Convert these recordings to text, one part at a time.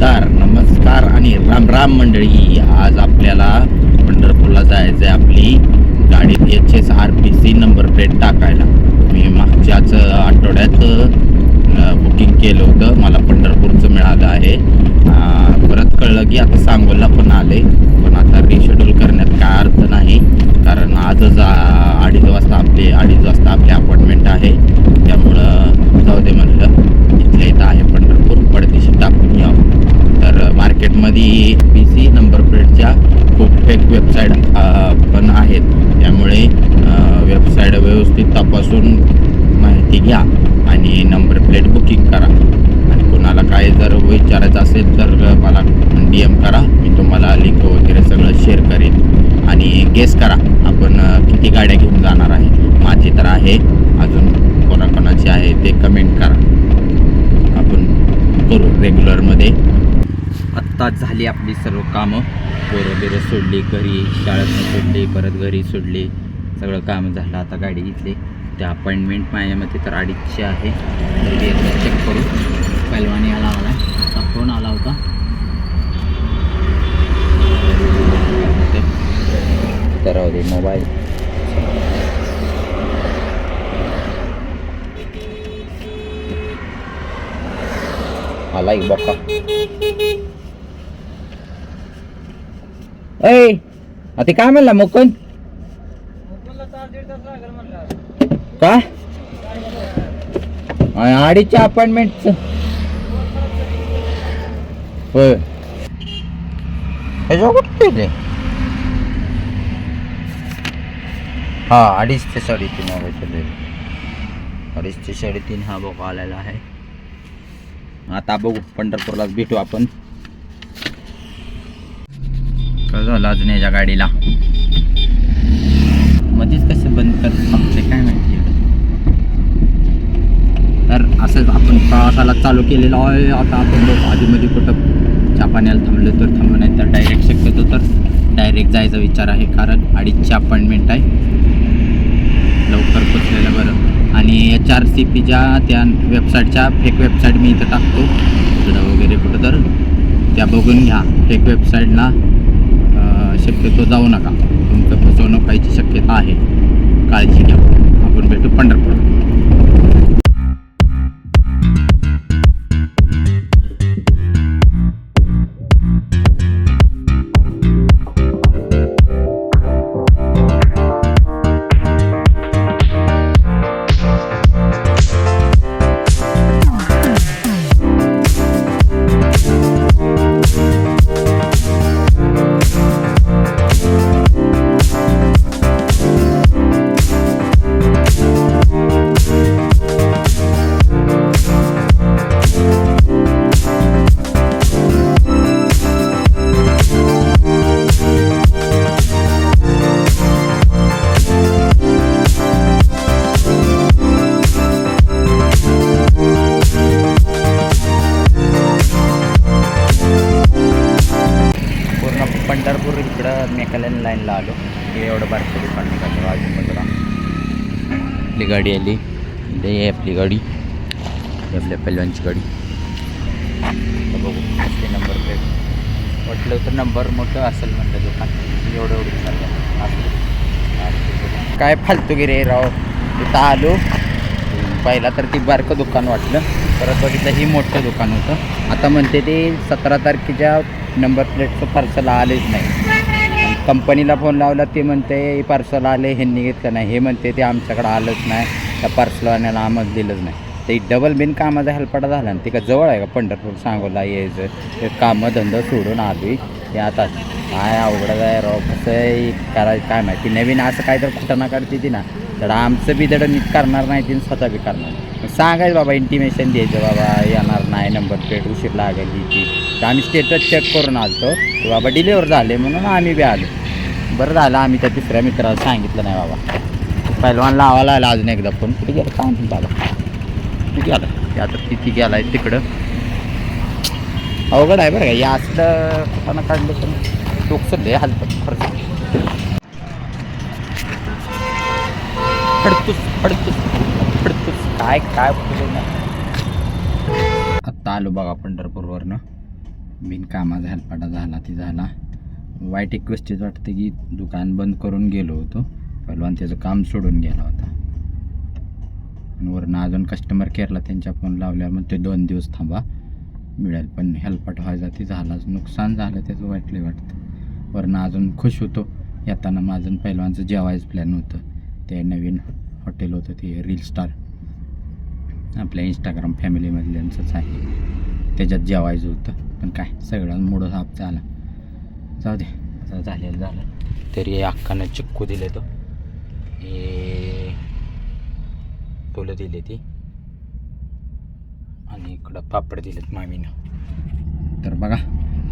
तर नमस्कार आणि राम राम मंडळी. आज आपल्याला पंढरपूरला जायचं आहे आपली गाडीत H S R P C number plate टाकायला. मी मागच्याच आठवड्यात बुकिंग केलं होतं. मला पंढरपूरचं मिळालं आहे. परत कळलं की आता सांगोला पण आले पण आता रिशेड्यूल करण्यात काय अर्थ नाही. कारण आजच अडीच वाजता आपली अडीच वाजता आपली अपॉइंटमेंट आहे त्यामुळं जाऊ दे म्हणलं इथल्या इथं आहे पंढरपूर पडदेशी टाकून यावं तर मार्केटमध्ये पी सी नंबर प्लेटच्या खूप फेक वेबसाईट पण आहेत त्यामुळे वेबसाईट व्यवस्थित तपासून माहिती घ्या आणि नंबर प्लेट बुकिंग करा आणि कोणाला काय जर विचारायचं असेल तर मला डी एम करा. मी तुम्हाला लिंक वगैरे सगळं शेअर करेन. आणि गेस करा आपण किती गाड्या घेऊन जाणार आहे. माझी तर आहे. अजून कोणाकोणाची आहे ते कमेंट करा. आपण करू रेग्युलरमध्ये आत्ता झाली आपली सर्व कामं. पोरं बिरं सोडली घरी शाळेतनं सोडली परत घरी सोडली. सगळं काम झालं आता गाडी घेतली. त्या अपॉइंटमेंट माझ्यामध्ये तर अडीचशे आहे. तर ते एकदा चेक करू. पैलवानी आला मला आता आला होता. तर राहू दे मोबाईल. आला एक बॉका ऐ आता काय म्हणला मुकुंद? का अं, अडीचच्या अपॉइंटमेंटच होय. ह्याच्यावर कुठे गेले? हा अडीच ते साडेतीन वागायचे अडीच ते साडेतीन हा बघ आलेला आहे. आता बघू पंढरपूरलाच भेटू आपण. काय झालं अजून याच्या गाडीला? मध्येच कसं बंद करत थांबते काय माहिती. तर असंच आपण प्रवासाला चालू केलेला आहे. आता आपण बघू आधीमध्ये कुठं चहा पाण्याला थांबलो तर थांबलो नाही तर डायरेक्ट शक्यतो तर डायरेक्ट जायचा विचार आहे. कारण अडीचची अपॉइंटमेंट आहे. लवकर पोचलेलं बरं. आणि एच आर सी पीच्या त्या वेबसाईटच्या फेक वेबसाईट मी इथं टाकतो. इकडं वगैरे कुठं तर त्या बघून घ्या. फेक वेबसाईटला शक्यतो जाऊ नका. तुमचं फसवणूक व्हायची शक्यता आहे. काळजी घ्या. आपण भेटू पंढरपूर. लाईनला आलो. हे एवढं बारकं दुकान निघालं. आपली गाडी आली. आहे आपली गाडी. ही आपल्या पहिल्यांची गाडी. बघू असते नंबर प्लेट म्हटलं तर नंबर मोठं असेल म्हणलं दुकान. एवढं एवढं चाललं. काय फालतूगिरी राव. इथं आलो. पहिला तर ती बारकं दुकान वाटलं. परत बघितलं ही मोठं दुकान होतं. आता म्हणते ते सतरा तारखेच्या नंबर प्लेटचं पार्सल आलेच नाही. कंपनीला फोन लावला ते म्हणते पार्सल आले ह्यांनी घेतलं नाही. हे म्हणते ते आमच्याकडं आलंच नाही त्या पार्सलवाल्याला आम्हाला दिलंच नाही. ते डबल बिन कामाचा हेल्पाटा झाला ना ते का जवळ आहे का? पंढरपूर सांगोला यायचं. ते कामं धंदा सोडून आधी ते आता काय अवघड आहे राव कसं आहे करायचं काय माहिती. नवीन असं काय तर कुठं करते ती ना. तर आमचं बी धडं नीट करणार नाही ती स्वतः बी करणार सांगायचं बाबा इंटिमेशन द्यायचं बाबा येणार नाही नंबर प्लेट उशीर लागेल ती. तर आम्ही स्टेटस चेक करून आलतो की बाबा डिलेवर झाले म्हणून आम्ही बी आलो. बरं झालं आम्ही त्या तिसऱ्या मित्राला सांगितलं नाही बाबा. पहिलवान लावायला आला अजून एकदा फोन कुठे गेला? काय म्हणून बाबा कुठे गेला? ते आता तिथे गेलाय तिकडं? अवघड आहे बरं का. या असलं कुठं काढलं तर टोकसं लय खर्च खरंच. फडतूस फडतूस फडतूस. काय काय बोलू आत्ता आलो बघा पंढरपूरवरनं. बिनकामाचा हेलपाटा झाला ती झाला. वाईट एक गोष्टीच वाटते की दुकान बंद करून गेलो होतो. पहिलवान त्याचं काम सोडून गेला होता. आणि वरनं अजून कस्टमर केअरला त्यांच्या फोन लावल्यावर मग ते दोन दिवस थांबा. मिळेल पण हेल्पट व्हायचा ती झालाच. नुकसान झालं त्याचं वाटले वाटतं. वरनं अजून खुश होतो. येताना माझं पहिलवानचं जेवायचं प्लॅन होतं. ते नवीन हॉटेल होतं ते रील स्टार आपल्या इंस्टाग्राम फॅमिलीमधल्यांचंच आहे. त्याच्यात जेवायचं होतं. पण काय सगळा मूड साप झाला. जाऊ दे असं झालेलं झालं. तरी अक्कानं चिक्कू दिले तो. हे फुलं दिली ती. आणि इकडं पापड दिलेत मामीनं. तर बघा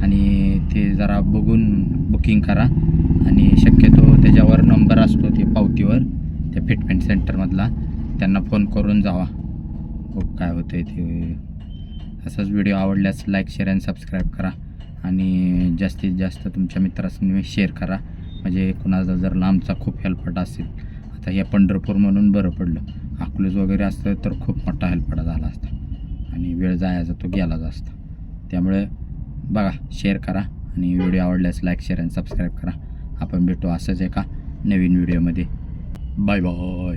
आणि ते जरा बघून बुकिंग करा. आणि शक्यतो त्याच्यावर नंबर असतो ते पावतीवर त्या फिटमेंट सेंटरमधला. त्यांना फोन करून जावा. बघ काय होतं ते. असाच व्हिडिओ आवडल्यास लाईक शेअर अँड सबस्क्राईब करा. आणि जास्तीत जास्त तुमच्या मित्रांनी शेअर करा. म्हणजे कुणाचा जर लांबचा खूप हेल्पट असेल आता हे पंढरपूर म्हणून बरं पडलं. अकलूज वगैरे असतं तर खूप मोठा हेल्पटा झाला असता. आणि वेळ जायचा तो गेलाच असता. त्यामुळे बघा शेअर करा. आणि व्हिडिओ आवडल्यास लाईक शेअर अँड सबस्क्राईब करा. आपण भेटू असंच एका नवीन व्हिडिओमध्ये. Bye bye.